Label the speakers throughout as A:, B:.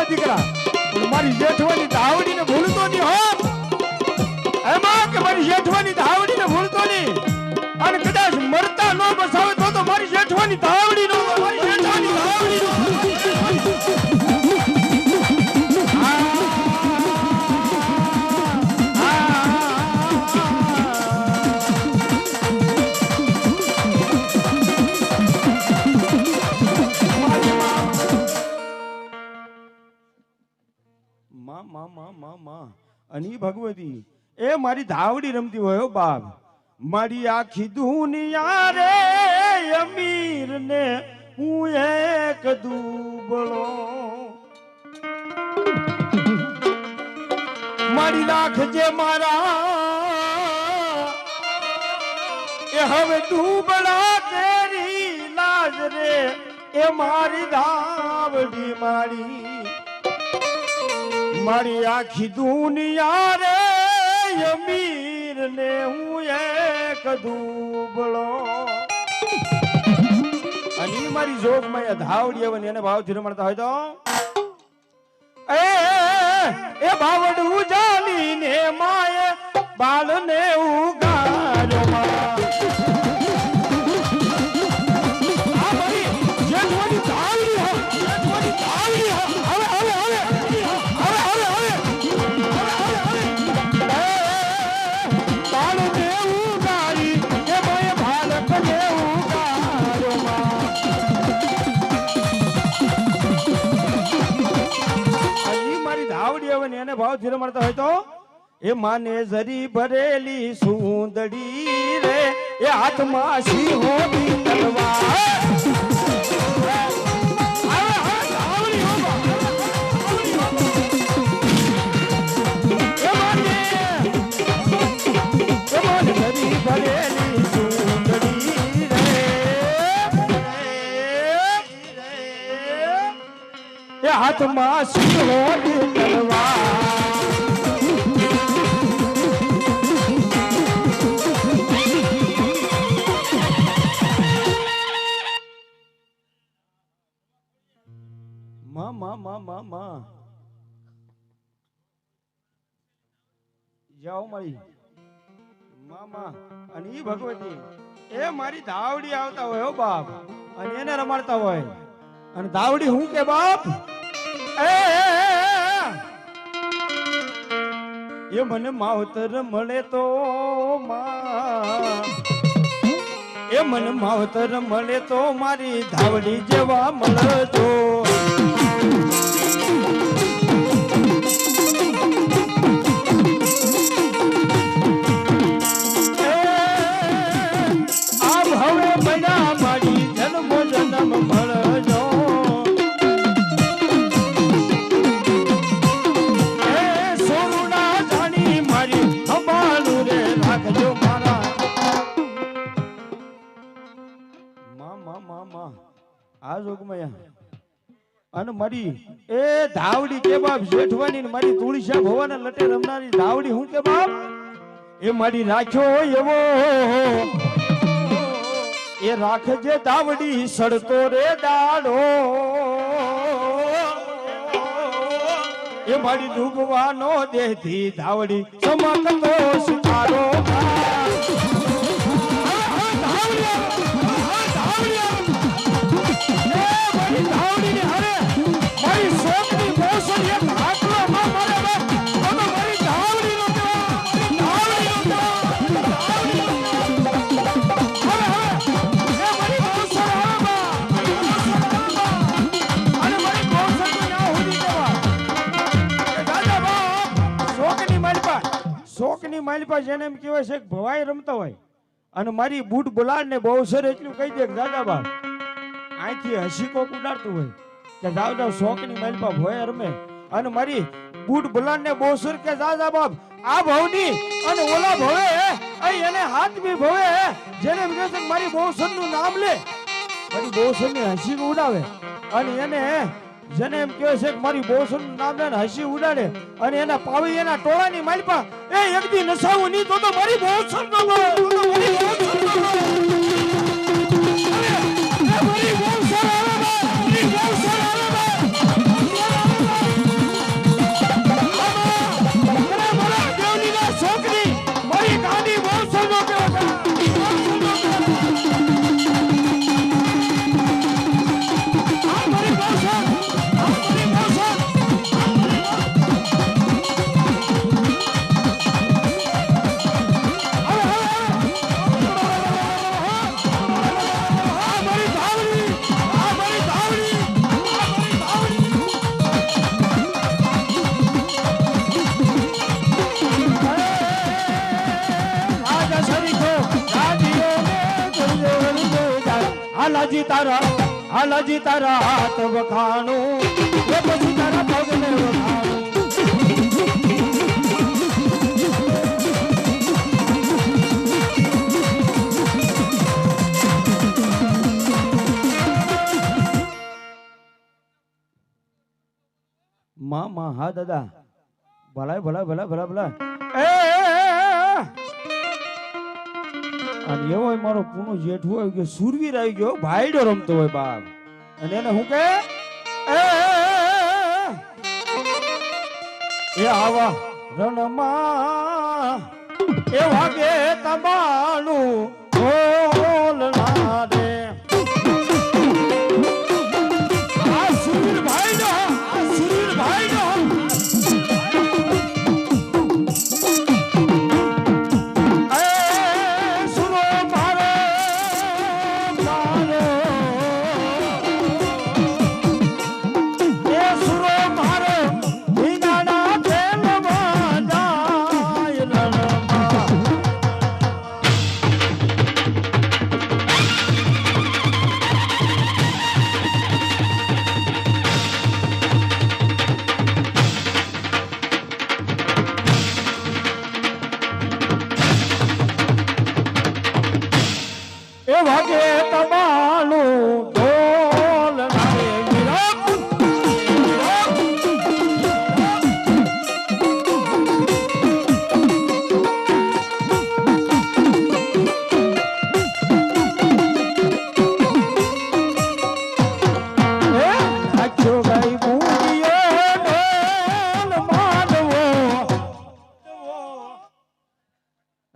A: મારા દીકરા. પણ મારી જેઠવાની ધાવડીને ભૂલતો નહીં, હો. એમાં કે મારી જેઠવાની ધાવડીને ભૂલતો નહીં. અને કદાચ મરતા ન બસાવે તો તો મારી જેઠવાની ધાવડી અને એ ભગવતી. એ મારી ધાવડી રમતી હોય બાપ. મારી આખી દુનિયા રે અમીર ને હું એક દુબળો. મારી રાખજે મારા, એ હવે દુબળા તેરી લાજ રે. એ મારી ધાવડી મારી મારી આખી દુનિયા રે અમીર ને હું એક દુબળો. અને મારી જોગમાં ધાવડી આવે એને ભાવથી રમણતા હોય તો? એ એ બાવડું જાની ને માએ બાળ ને ભાવ ધીરે મળતા હોય તો? એ માને જરી ભરેલી સુંદડી રે એ હાથમાં સિંહો તલવાર. આવે, આવે, ધાવડી જાઓ મળી મામા અને ઈ ભગવતી. એ મારી ધાવડી આવતા હોય હો બાપ અને એને રમાડતા હોય. અને ધાવડી હું કે બાપ? એ, એ, મને માવતર મળે તો એ મને માવતર મળે તો મારી ધાવડી જેવા મળજો. અને એ ધાવડી કે લટે રમનારી ધાવડી હું એ મારી રાખ્યો એવો એ રાખજે ધાવડી, સડતો રે દાડો એ મારી ડૂબવાનો દેહથી ધાવડી ચમકતો સિતારો શોકની માલિપા જેને એમ કહેવાય છે ભવાઈ રમતા હોય. અને મારી બૂટ બોલાડ ને બહુ સર એટલું કહી દે દાદા અહીંથી હસીકો ઉડાડતું હોય કે જાવ જાવ શોકની માલિપા ભોય રમે. અને મારી બૂટ બોલાડ ને બહુ સર કે દાદા બાપ આ ભવની અને ઓલા ભવે એને હાથ બી ભવે જેને એમ કહે છે મારી બહુ સરનું નામ લે. મારી બહુ ની હસી ઉડાવે. અને એને જેને એમ કહે છે કે મારી બોસન નામ હસી ઉડાડે અને એના પાવી એના ટોળાની માલપા. એ એક દી નસાવું નહીં તો તો મારી બોસન નો ગો, તો તો મારી બોસન નો હાલાજી તારા હાલાજી તારા હાથ વખાણું. એ પછી તારા પગને વખાણું. માં માં હા દાદા. ભલાય ભલા ભલા ભલા ભલા અને એવો મારો પૂનો જેઠું હોય કે સુરવીર આવી ગયો, ભાઈડો રમતો હોય બાપ. અને એને હું કે? એ આવા રણમાં એ વાગે તમારું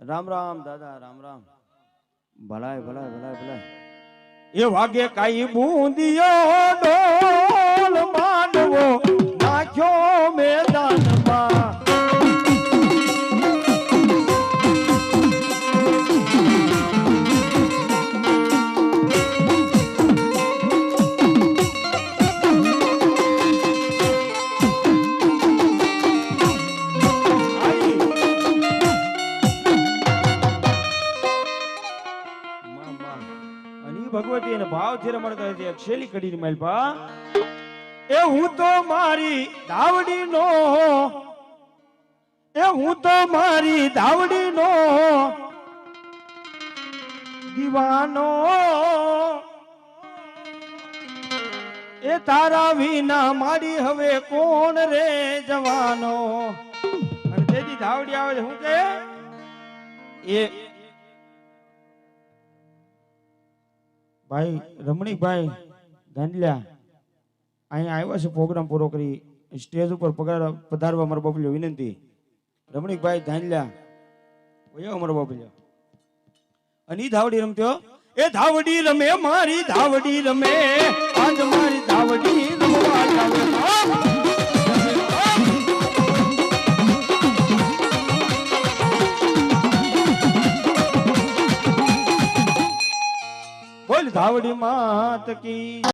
A: રામ રામ દાદા, રામ રામ. ભલાય ભલાય ભલાય ભલાય. એ વાગે કાઈ બુંદિયો ડોલ માનવો, નાખ્યો મેદાનમાં ભાવથી રમણતા હતી એક એ હું તો મારી દાવડીનો. એ હું તો મારી દાવડીનો. દીવાનો. એ તારા વિના મારી હવે કોણ રે જવાનો? અને તેથી ધાવડી આવે છે, શું કે એ ભાઈ, રમણીકભાઈ ગાંડલિયા અહીંયા આવ્યા છે પ્રોગ્રામ પૂરો કરી, સ્ટેજ ઉપર પગાર પધારવા મારા બાપલ્યો વિનંતી. રમણીકભાઈ ધાંડલિયા ઓયો અમારો બાપલ્યો અને ધાવડી રમત્યો એ ધાવડી રમે, મારી ધાવડી રમે, આજ બોલ ધાવડી માત કી